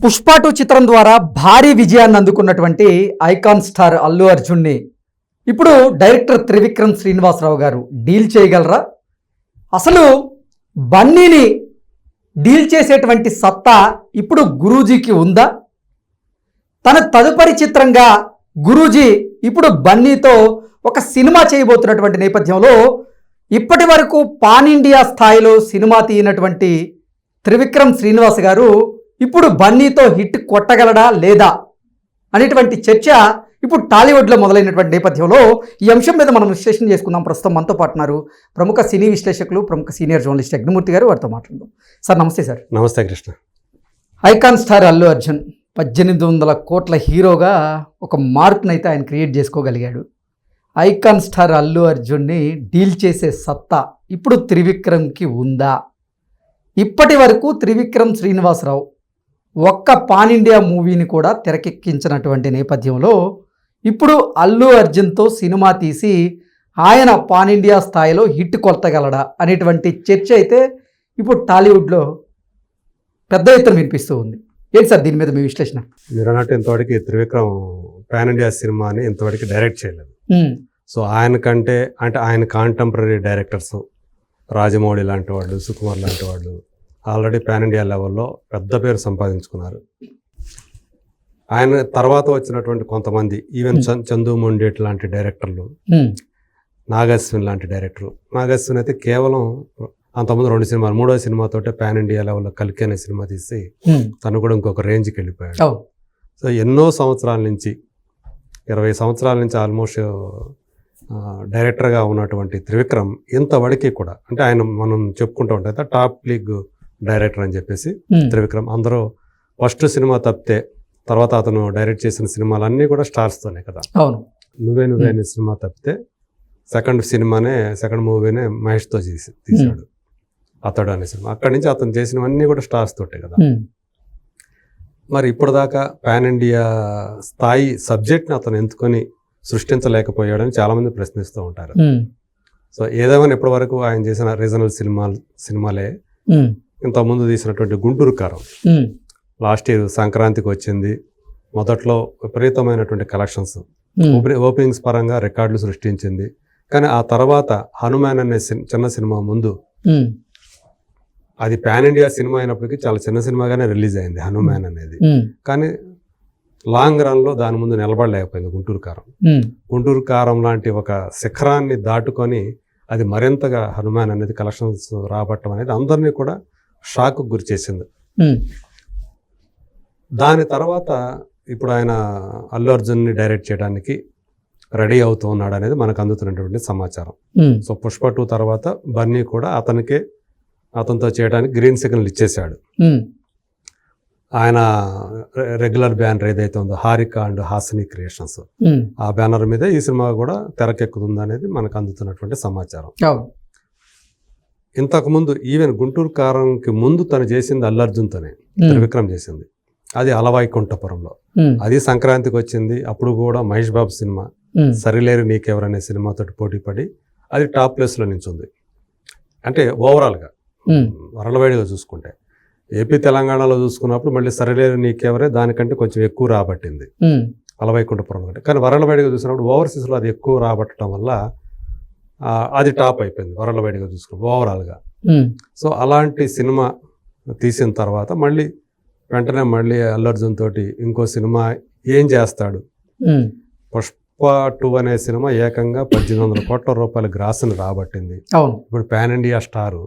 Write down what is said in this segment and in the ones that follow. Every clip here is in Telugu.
పుష్ప టూ చిత్రం ద్వారా భారీ విజయాన్ని అందుకున్నటువంటి ఐకాన్ స్టార్ అల్లు అర్జున్ని. ఇప్పుడు డైరెక్టర్ త్రివిక్రమ్ శ్రీనివాసరావు గారు డీల్ చేయగలరా? అసలు బన్నీని డీల్ చేసేటువంటి సత్తా ఇప్పుడు గురూజీకి ఉందా? తన తదుపరి చిత్రంగా గురూజీ ఇప్పుడు బన్నీతో ఒక సినిమా చేయబోతున్నటువంటి నేపథ్యంలో ఇప్పటి వరకు పాన్ ఇండియా స్థాయిలో సినిమా తీయనటువంటి త్రివిక్రమ్ శ్రీనివాస్ గారు ఇప్పుడు బన్నీతో హిట్ కొట్టగలడా లేదా అనేటువంటి చర్చ ఇప్పుడు టాలీవుడ్లో మొదలైనటువంటి నేపథ్యంలో ఈ అంశం మీద మనం విశ్లేషణ చేసుకుందాం. ప్రస్తుతం మనతో పాటున్నారు ప్రముఖ సినీ విశ్లేషకులు ప్రముఖ సీనియర్ జర్నలిస్ట్ అగ్నిమూర్తి గారు వారితో మాట్లాడదాం. సార్ నమస్తే సార్. నమస్తే కృష్ణ. ఐకాన్ స్టార్ అల్లు అర్జున్ పద్దెనిమిది వందల కోట్ల హీరోగా ఒక మార్క్నైతే ఆయన క్రియేట్ చేసుకోగలిగాడు. ఐకాన్ స్టార్ అల్లు అర్జున్ని డీల్ చేసే సత్తా ఇప్పుడు త్రివిక్రమ్కి ఉందా? ఇప్పటి వరకు త్రివిక్రమ్ శ్రీనివాసరావు ఒక్క పాన్ ఇండియా మూవీని కూడా తెరకెక్కించినటువంటి నేపథ్యంలో ఇప్పుడు అల్లు అర్జున్తో సినిమా తీసి ఆయన పాన్ ఇండియా స్థాయిలో హిట్ కొలతగలడా అనేటువంటి చర్చ అయితే ఇప్పుడు టాలీవుడ్లో పెద్ద ఎత్తున వినిపిస్తూ ఉంది. ఏంటి సార్ దీని మీద మీ విశ్లేషణ? మీరు అన్నట్టు ఇంతవరకు త్రివిక్రమ్ పాన్ ఇండియా సినిమాని ఇంతవరకు డైరెక్ట్ చేయలేదు. సో ఆయన కంటే అంటే ఆయన కాంటెంపరీ డైరెక్టర్స్ రాజమౌళి లాంటి వాళ్ళు సుకుమార్ లాంటి వాళ్ళు ఆల్రెడీ పాన్ ఇండియా లెవెల్లో పెద్ద పేరు సంపాదించుకున్నారు. ఆయన తర్వాత వచ్చినటువంటి కొంతమంది ఈవెన్ చందు మొండేట్ లాంటి డైరెక్టర్లు నాగశ్విన్ లాంటి డైరెక్టర్. నాగశ్విన్ అయితే కేవలం అంతకుముందు రెండు సినిమాలు మూడో సినిమాతోటే పాన్ ఇండియా లెవెల్లో కలికి అనే సినిమా తీసి తను కూడా ఇంకొక రేంజ్కి వెళ్ళిపోయాడు. సో ఎన్నో సంవత్సరాల నుంచి ఇరవై సంవత్సరాల నుంచి ఆల్మోస్ట్ డైరెక్టర్గా ఉన్నటువంటి త్రివిక్రమ్ ఇంతవరకు కూడా అంటే ఆయన మనం చెప్పుకుంటూ ఉంటాం టాప్ లీగ్ డైరెక్టర్ అని చెప్పేసి త్రివిక్రమ్. అందరూ ఫస్ట్ సినిమా తప్పితే తర్వాత అతను డైరెక్ట్ చేసిన సినిమాలన్నీ కూడా స్టార్స్తోనే కదా. అవును. నువ్వే నువ్వే అనే సినిమా తప్పితే సెకండ్ సినిమానే సెకండ్ మూవీనే మహేష్తో చేసి తీశాడు. అతడు అనే సినిమా. అక్కడి నుంచి అతను చేసినవన్నీ కూడా స్టార్స్ తోటే కదా. మరి ఇప్పటిదాకా పాన్ ఇండియా స్థాయి సబ్జెక్ట్ని అతను ఎంచుకొని సృష్టించలేకపోయాడని చాలామంది ప్రశ్నిస్తూ ఉంటారు. సో ఏదేమైనా ఇప్పటి వరకు ఆయన చేసిన రీజనల్ సినిమాలు సినిమాలే ఇంతకుముందు తీసినటువంటి గుంటూరు కారం. లాస్ట్ ఇయర్ సంక్రాంతికి వచ్చింది. మొదట్లో విపరీతమైనటువంటి కలెక్షన్స్. ఓపెనింగ్స్ పరంగా రికార్డులు సృష్టించింది. కానీ ఆ తర్వాత హనుమాన్ అనే చిన్న సినిమా ముందు అది పాన్ ఇండియా సినిమా అయినప్పటికీ చాలా చిన్న సినిమాగానే రిలీజ్ అయింది హనుమాన్ అనేది. కానీ లాంగ్ రన్లో దాని ముందు నిలబడలేకపోయింది గుంటూరు కారం. గుంటూరు కారం లాంటి ఒక శిఖరాన్ని దాటుకొని అది మరింతగా హనుమాన్ అనేది కలెక్షన్స్ రాబట్టడం అనేది అందరినీ కూడా షాక్ గురి చేసింది దాని తర్వాత ఇప్పుడు ఆయన అల్లు అర్జున్ని డైరెక్ట్ చేయడానికి రెడీ అవుతూ ఉన్నాడు అనేది మనకు అందుతున్నటువంటి సమాచారం. సో పుష్ప టూ తర్వాత బన్నీ కూడా అతనికే అతనితో చేయడానికి గ్రీన్ సిగ్నల్ ఇచ్చేశాడు. ఆయన రెగ్యులర్ బ్యానర్ ఏదైతే ఉందో హారిక అండ్ హాసిని క్రియేషన్స్. ఆ బ్యానర్ మీద ఈ సినిమా కూడా తెరకెక్కుతుంది అనేది మనకు అందుతున్నటువంటి సమాచారం. ఇంతకుముందు ఈవెన్ గుంటూరు కారంకి ముందు తను చేసింది అల్లర్జున్తోనే త్రివిక్రమ్ చేసింది. అది అలవాయికుంఠపురంలో. ఉమ్, అది సంక్రాంతికి వచ్చింది. అప్పుడు కూడా మహేష్ బాబు సినిమా సరిలేరు నీకెవరనే సినిమాతో పోటీ పడి అది టాప్ ప్లేస్లో నించుంది. అంటే ఓవరాల్గా వరలవేడిగా చూసుకుంటే. ఏపీ తెలంగాణలో చూసుకున్నప్పుడు మళ్ళీ సరిలేరు నీకెవరే దానికంటే కొంచెం ఎక్కువ రాబట్టింది. అలవైకుంఠపురం కంటే కానీ వరలవేడిగా చూసినప్పుడు ఓవర్సీస్లో అది ఎక్కువ రాబట్టడం వల్ల అది టాప్ అయిపోయింది వరలవేడిగా చూసుకున్నప్పుడు ఓవరాల్గా. ఉమ్, సో అలాంటి సినిమా తీసిన తర్వాత మళ్ళీ వెంటనే మళ్ళీ అల్లు అర్జున్ తోటి ఇంకో సినిమా ఏం చేస్తాడు? పుష్ప టూ అనే సినిమా ఏకంగా పద్దెనిమిది వందల కోట్ల రూపాయల గ్రాస్ని రాబట్టింది. ఇప్పుడు పాన్ ఇండియా స్టారు.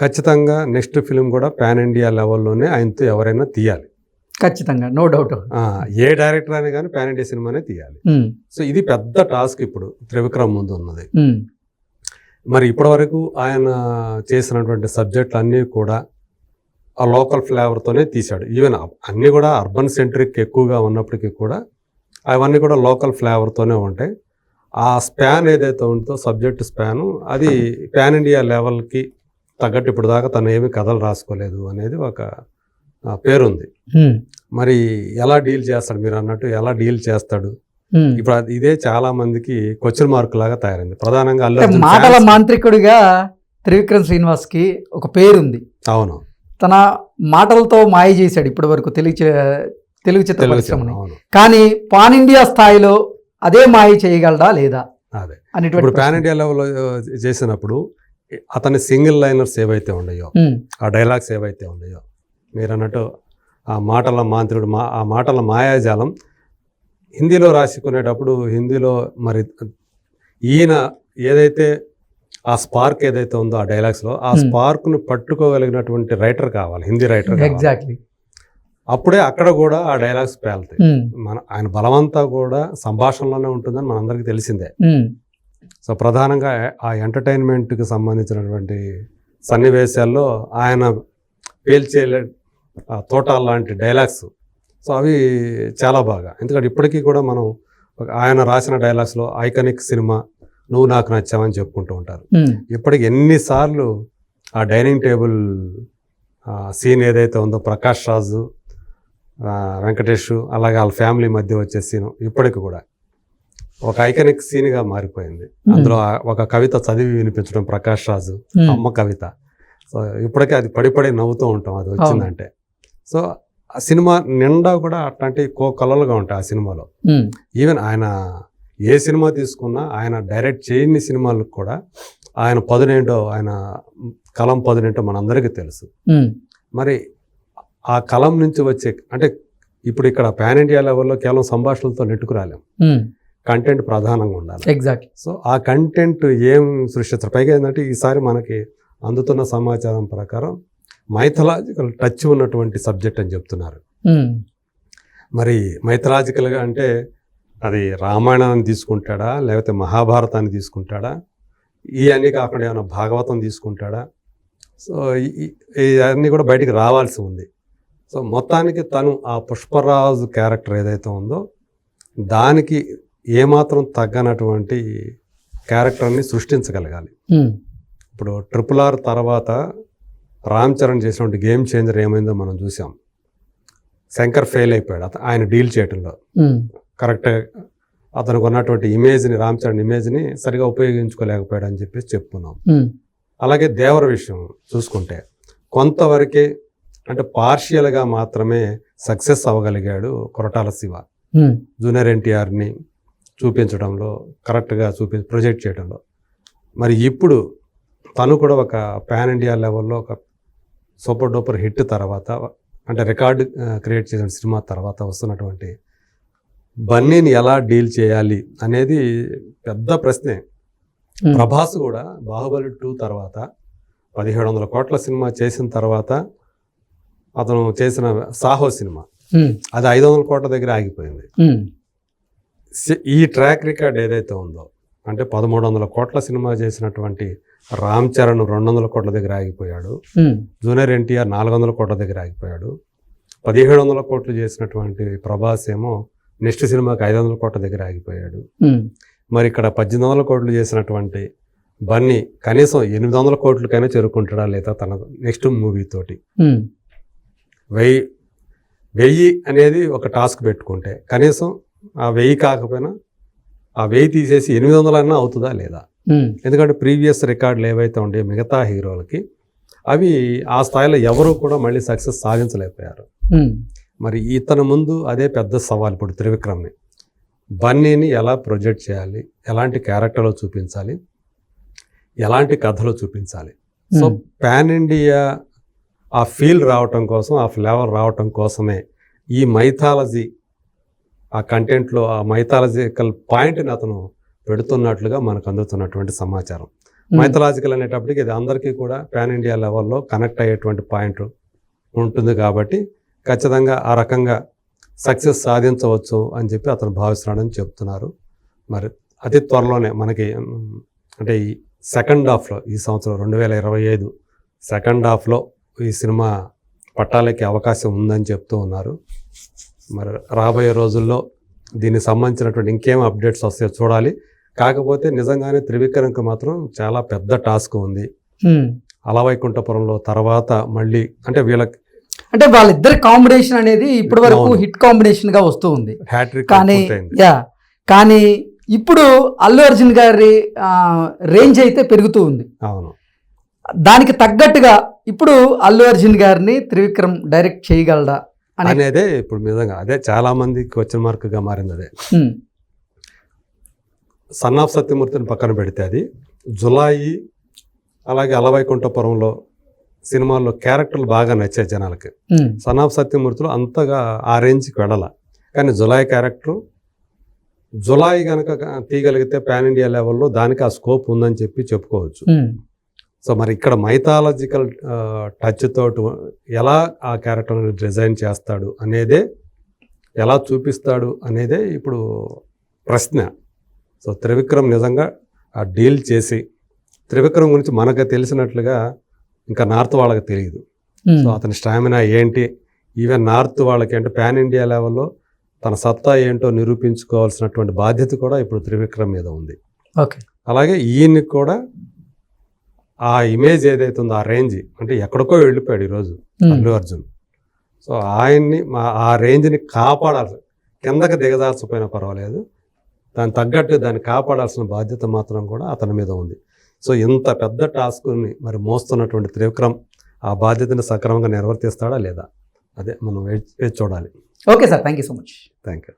ఖచ్చితంగా నెక్స్ట్ ఫిలిం కూడా పాన్ ఇండియా లెవెల్లోనే ఆయనతో ఎవరైనా తీయాలి. ఖచ్చితంగా నో డౌట్ ఏ డైరెక్టర్ అయినా కానీ పాన్ ఇండియా సినిమానే తీయాలి. ఉమ్, సో ఇది పెద్ద టాస్క్ ఇప్పుడు త్రివిక్రమ్ ముందు ఉన్నది. ఉమ్, మరి ఇప్పటివరకు ఆయన చేసినటువంటి సబ్జెక్టులు అన్నీ కూడా ఆ లోకల్ ఫ్లేవర్తోనే తీశాడు. ఈవెన్ అన్నీ కూడా అర్బన్ సెంట్రిక్ ఎక్కువగా ఉన్నప్పటికీ కూడా అవన్నీ కూడా లోకల్ ఫ్లేవర్తోనే ఉంటాయి. ఆ స్పాన్ ఏదైతే ఉంటుందో సబ్జెక్ట్ స్పాను అది పాన్ ఇండియా లెవెల్కి తగ్గట్టు ఇప్పుడు దాకా తను ఏమి కథలు రాసుకోలేదు అనేది ఒక పేరుంది. ఉమ్, మరి ఎలా డీల్ చేస్తాడు మీరు అన్నట్టు ఎలా డీల్ చేస్తాడు. ఇప్పుడు ఇదే చాలా మందికి క్వశ్చన్ మార్క్ లాగా తయారైంది. ప్రధానంగా అల్లు మాటల మాంత్రికుడిగా త్రివిక్రమ్ శ్రీనివాస్కి ఒక పేరుంది. అవును. తన మాటలతో మాయ చేశాడు ఇప్పటి వరకు తెలుగు తెలుగు చిత్ర పరిశ్రమని కానీ పాన్ ఇండియా స్థాయిలో అదే మాయ చేయగలడా లేదా? అదే. ఇప్పుడు పాన్. ఇండియా లెవెల్లో చేసినప్పుడు అతని సింగిల్ లైనర్స్ ఏవైతే ఉన్నాయో ఆ డైలాగ్స్ ఏవైతే ఉన్నాయో మీరు అన్నట్టు ఆ మాటల మాంత్రుడు మా ఆ మాటల మాయాజాలం హిందీలో రాసుకునేటప్పుడు హిందీలో మరి ఈయన ఏదైతే ఆ స్పార్క్ ఏదైతే ఉందో ఆ డైలాగ్స్లో ఆ. స్పార్క్ను పట్టుకోగలిగినటువంటి రైటర్ కావాలి హిందీ రైటర్ ఎగ్జాక్ట్లీ. అప్పుడే అక్కడ కూడా ఆ డైలాగ్స్ పేలుతాయి. మన ఆయన బలమంతా కూడా సంభాషణలోనే ఉంటుందని మనందరికీ తెలిసిందే. సో ప్రధానంగా ఆ ఎంటర్టైన్మెంట్కి సంబంధించినటువంటి సన్నివేశాల్లో ఆయన పేల్చే తోటాల లాంటి డైలాగ్స్ సో అవి చాలా బాగా. ఎందుకంటే ఇప్పటికీ కూడా మనం ఆయన రాసిన డైలాగ్స్లో ఐకానిక్ సినిమా నువ్వు నాకు నచ్చావని చెప్పుకుంటూ ఉంటారు. ఉమ్, ఇప్పటికి ఎన్నిసార్లు ఆ డైనింగ్ టేబుల్ సీన్ ఏదైతే ఉందో ప్రకాష్ రాజు వెంకటేష్ అలాగే వాళ్ళ ఫ్యామిలీ మధ్య వచ్చే సీన్ ఇప్పటికి కూడా ఒక ఐకానిక్ సీన్గా మారిపోయింది. అందులో ఆ ఒక కవిత చదివి వినిపించడం ప్రకాష్ రాజు ఉమ్, అమ్మ కవిత. సో ఇప్పటికే అది పడి పడి నవ్వుతూ ఉంటాం. అది వచ్చిందంటే. సో ఆ సినిమా నిండా కూడా అట్లాంటి కో కలలుగా ఉంటాయి ఆ సినిమాలో. ఈవెన్ ఆయన ఏ సినిమా తీసుకున్నా ఆయన డైరెక్ట్ చేయని సినిమాలకు కూడా ఆయన పదునేంటో ఆయన కలం పదునేంటో మనందరికీ తెలుసు. మరి ఆ కలం నుంచి వచ్చే అంటే ఇప్పుడు ఇక్కడ పాన్ ఇండియా లెవెల్లో కేవలం సంభాషణలతో నెట్టుకు రాలేం. ఉమ్, కంటెంట్ ప్రధానంగా ఉండాలి. ఎగ్జాక్ట్లీ. సో ఆ కంటెంట్ ఏం సృష్టిస్తారు? పైగా ఏంటంటే ఈసారి మనకి అందుతున్న సమాచారం ప్రకారం మైథలాజికల్ టచ్ ఉన్నటువంటి సబ్జెక్ట్ అని చెప్తున్నారు. మరి మైథలాజికల్గా అంటే అది రామాయణాన్ని తీసుకుంటాడా? లేకపోతే మహాభారతాన్ని తీసుకుంటాడా? ఇవన్నీ కాకుండా ఏమైనా భాగవతం తీసుకుంటాడా? సో ఇవన్నీ కూడా బయటికి రావాల్సి ఉంది. సో మొత్తానికి తను ఆ పుష్పరాజు క్యారెక్టర్ ఏదైతే ఉందో దానికి ఏమాత్రం తగ్గనటువంటి క్యారెక్టర్ని సృష్టించగలగాలి. ఇప్పుడు ట్రిపుల్ ఆర్ తర్వాత రామ్ చరణ్ చేసినటువంటి గేమ్ చేంజర్ ఏమైందో మనం చూసాం. శంకర్ ఫెయిల్ అయిపోయాడు. అత- ఆయన డీల్ చేయడంలో కరెక్ట్ అతనికి ఉన్నటువంటి ఇమేజ్ని రామ్ చరణ్ ఇమేజ్ని సరిగా ఉపయోగించుకోలేకపోయాడు అని చెప్పేసి చెప్పుకున్నాం. అలాగే దేవర విషయం చూసుకుంటే కొంతవరకే అంటే పార్షియల్గా మాత్రమే సక్సెస్ అవ్వగలిగాడు కొరటాల శివ. జూనియర్ ఎన్టీఆర్ని చూపించడంలో కరెక్ట్గా చూపి ప్రొజెక్ట్ చేయడంలో మరి ఇప్పుడు తను కూడా ఒక పాన్ ఇండియా లెవెల్లో ఒక సూపర్ డూపర్ హిట్ తర్వాత అంటే రికార్డు క్రియేట్ చేసిన సినిమా తర్వాత వస్తున్నటువంటి బన్నీని ఎలా డీల్ చేయాలి అనేది పెద్ద ప్రశ్నే. ప్రభాస్ కూడా బాహుబలి టూ తర్వాత పదిహేడు వందల కోట్ల సినిమా చేసిన తర్వాత అతను చేసిన సాహో సినిమా. అది ఐదు వందల కోట్ల దగ్గర ఆగిపోయింది. ఈ ట్రాక్ రికార్డ్ ఏదైతే ఉందో అంటే పదమూడు వందల కోట్ల సినిమా చేసినటువంటి రామ్ చరణ్ రెండు వందల కోట్ల దగ్గర ఆగిపోయాడు. జూనియర్ ఎన్టీఆర్ నాలుగు వందల కోట్ల దగ్గర ఆగిపోయాడు. పదిహేడు వందల కోట్లు చేసినటువంటి ప్రభాస్ ఏమో నెక్స్ట్ సినిమాకి ఐదు వందల కోట్ల దగ్గర ఆగిపోయాడు. మరి ఇక్కడ పద్దెనిమిది వందల కోట్లు చేసినటువంటి బన్నీ కనీసం ఎనిమిది వందల కోట్లకైనా చేరుకుంటాడా లేదా తన నెక్స్ట్ మూవీ తోటి? వెయ్యి వెయ్యి అనేది ఒక టాస్క్ పెట్టుకుంటే కనీసం ఆ వెయ్యి కాకపోయినా ఆ వెయ్యి తీసేసి ఎనిమిది వందలన్నా అవుతుందా లేదా? ఎందుకంటే ప్రీవియస్ రికార్డులు ఏవైతే ఉండే మిగతా హీరోలకి అవి ఆ స్థాయిలో ఎవరు కూడా మళ్ళీ సక్సెస్ సాధించలేకపోయారు. మరి ఇతని ముందు అదే పెద్ద సవాల్ ఇప్పుడు త్రివిక్రమ్ని. బన్నీని ఎలా ప్రొజెక్ట్ చేయాలి? ఎలాంటి క్యారెక్టర్లో చూపించాలి? ఎలాంటి కథలో చూపించాలి? సో పాన్ ఇండియా ఆ ఫీల్ రావటం కోసం ఆ ఫ్లేవర్ రావటం కోసమే ఈ మైథాలజీ ఆ కంటెంట్లో ఆ మైథాలజికల్ పాయింట్ని అతను పెడుతున్నట్లుగా మనకు అందుతున్నటువంటి సమాచారం. మైథలాజికల్ అనేటప్పటికి ఇది అందరికీ కూడా పాన్ ఇండియా లెవెల్లో కనెక్ట్ అయ్యేటువంటి పాయింట్ ఉంటుంది కాబట్టి ఖచ్చితంగా ఆ రకంగా సక్సెస్ సాధించవచ్చు అని చెప్పి అతను భావిస్తున్నాడని చెప్తున్నారు. మరి అతి త్వరలోనే మనకి అంటే ఈ సెకండ్ హాఫ్లో ఈ సంవత్సరం రెండు వేల ఇరవై ఐదు సెకండ్ హాఫ్లో ఈ సినిమా పట్టాలకి అవకాశం ఉందని చెప్తూ ఉన్నారు. మరి రాబోయే రోజుల్లో దీనికి సంబంధించినటువంటి ఇంకేం అప్డేట్స్ వస్తాయో చూడాలి. కాకపోతే నిజంగానే త్రివిక్రమ్కి మాత్రం చాలా పెద్ద టాస్క్ ఉంది. అలవైకుంఠపురంలో తర్వాత మళ్ళీ అంటే వీళ్ళకి అంటే వాళ్ళిద్దరి కాంబినేషన్ అనేది ఇప్పటి వరకు. హిట్ కాంబినేషన్గా వస్తూ ఉంది. కానీ యా. కానీ ఇప్పుడు అల్లు అర్జున్ గారి రేంజ్ అయితే పెరుగుతూ ఉంది. అవును. దానికి తగ్గట్టుగా ఇప్పుడు అల్లు అర్జున్ గారిని త్రివిక్రమ్ డైరెక్ట్ చేయగలడా? అనేదే ఇప్పుడు నిజంగా అదే చాలా మందికి క్వశ్చన్ మార్క్గా మారింది అదే. సన్ ఆఫ్ సత్యమూర్తిని పక్కన పెడితే అది జులాయి అలాగే అలవైకుంఠపురంలో సినిమాల్లో క్యారెక్టర్లు బాగా నచ్చాయి జనాలకి. సన్ ఆఫ్ సత్యమూర్తిలో అంతగా ఆ రేంజ్కి వెళ్ళాల. కానీ జులాయి క్యారెక్టర్ జులాయి కనుక తీయగలిగితే పాన్ ఇండియా లెవెల్లో దానికి ఆ స్కోప్ ఉందని చెప్పి చెప్పుకోవచ్చు. సో మరి ఇక్కడ మైథాలజికల్ టచ్ తోటి ఎలా ఆ క్యారెక్టర్ని డిజైన్ చేస్తాడు అనేదే ఎలా చూపిస్తాడు అనేదే ఇప్పుడు ప్రశ్న. సో త్రివిక్రమ్ నిజంగా ఆ డీల్ చేసి త్రివిక్రమ్ గురించి మనకు తెలిసినట్లుగా ఇంకా నార్త్ వాళ్ళకి తెలియదు. సో అతని స్టామినా ఏంటి? ఈవెన్ నార్త్ వాళ్ళకి అంటే పాన్ ఇండియా లెవెల్లో తన సత్తా ఏంటో నిరూపించుకోవాల్సినటువంటి బాధ్యత కూడా ఇప్పుడు త్రివిక్రమ్ మీద ఉంది. ఓకే అలాగే ఈయనకి కూడా ఆ ఇమేజ్ ఏదైతే ఉందో ఆ రేంజ్ అంటే ఎక్కడికో వెళ్ళిపోయాడు ఈరోజు అల్లు అర్జున్. సో ఆయన్ని మా- ఆ రేంజ్ని కాపాడాల్సి కిందకి దిగజార్చిపోయినా పర్వాలేదు. దాని తగ్గట్టు దాన్ని కాపాడాల్సిన బాధ్యత మాత్రం కూడా అతని మీద ఉంది. సో ఇంత పెద్ద టాస్క్ని మరి మోస్తున్నటువంటి త్రివిక్రమ్ ఆ బాధ్యతను సక్రమంగా నిర్వర్తిస్తాడా లేదా? అదే మనం వేచి వేచి చూడాలి. Okay sir thank you so much thank you